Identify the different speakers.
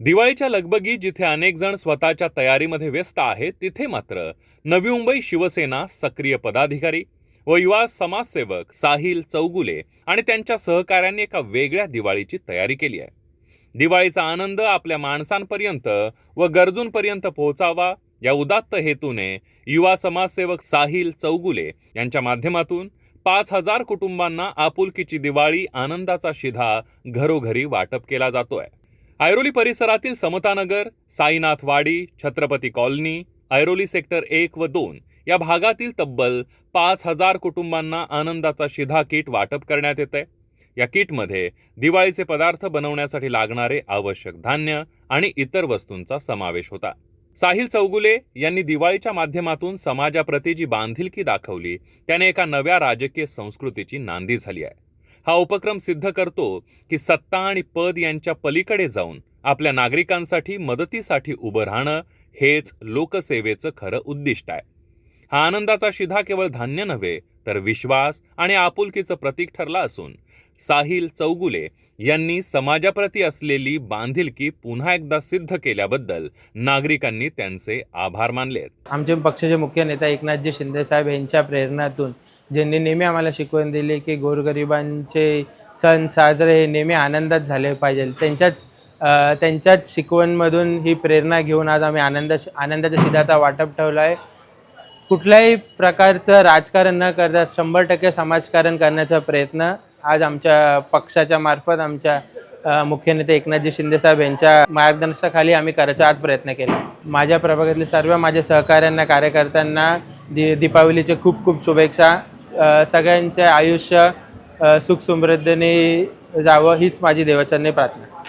Speaker 1: दिवाळीच्या लगबगी जिथे अनेक जण स्वतःच्या तयारीमध्ये व्यस्त आहेत तिथे मात्र नवी मुंबई शिवसेना सक्रिय पदाधिकारी व युवा समाजसेवक साहिल चौगुले आणि त्यांच्या सहकाऱ्यांनी एका वेगळ्या दिवाळीची तयारी केली आहे. दिवाळीचा आनंद आपल्या माणसांपर्यंत व गरजूंपर्यंत पोहोचावा या उदात्त हेतूने युवा समाजसेवक साहिल चौगुले यांच्या माध्यमातून पाच हजार कुटुंबांना आपुलकीची दिवाळी आनंदाचा शिधा घरोघरी वाटप केला जातोय. ऐरोली परिसरातील समतानगर साईनाथ वाडी छत्रपती कॉलनी ऐरोली सेक्टर एक व दोन या भागातील तब्बल पाच हजार कुटुंबांना आनंदाचा शिधा किट वाटप करण्यात येत आहे. या किटमध्ये दिवाळीचे पदार्थ बनवण्यासाठी लागणारे आवश्यक धान्य आणि इतर वस्तूंचा समावेश होता. साहिल चौगुले यांनी दिवाळीच्या माध्यमातून समाजाप्रती जी बांधिलकी दाखवली त्याने एका नव्या राजकीय संस्कृतीची नांदी झाली आहे. हा उपक्रम सिद्ध करतो की सत्ता आणि पद यांच्या पलीकडे जाऊन आपल्या नागरिकांसाठी मदतीसाठी उभं राहणं हेच लोकसेवेचं खरं उद्दिष्ट आहे. हा आनंदाचा शिधा केवळ धान्य नव्हे तर विश्वास आणि आपुलकीचं प्रतीक ठरला असून साहिल चौगुले यांनी समाजाप्रती असलेली बांधिलकी पुन्हा एकदा सिद्ध केल्याबद्दल नागरिकांनी त्यांचे आभार मानले
Speaker 2: आमचे पक्षाचे मुख्य नेता एकनाथजी शिंदे साहेब यांच्या प्रेरणातून ज्यांनी नेहमी आम्हाला शिकवण दिली की गोरगरिबांचे सण साजरे हे नेहमी आनंदात झाले पाहिजे. त्यांच्याच त्यांच्याच शिकवणमधून ही प्रेरणा घेऊन आज आम्ही आनंद आनंदाच्या शिधाचा वाटप ठेवला आहे. कुठल्याही प्रकारचं राजकारण न करता शंभर टक्के समाजकारण करण्याचा प्रयत्न आज आमच्या पक्षाच्या मार्फत आमच्या मुख्य नेते एकनाथजी शिंदेसाहेब यांच्या मार्गदर्शनाखाली आम्ही करायचा आज प्रयत्न केला. माझ्या प्रभागातले सर्व माझ्या सहकाऱ्यांना कार्यकर्त्यांना दि दीपावलीचे खूप खूप शुभेच्छा. सगळ्यांचे आयुष्य सुखसमृद्धीने जावं हीच माझी देवचरणी प्रार्थना.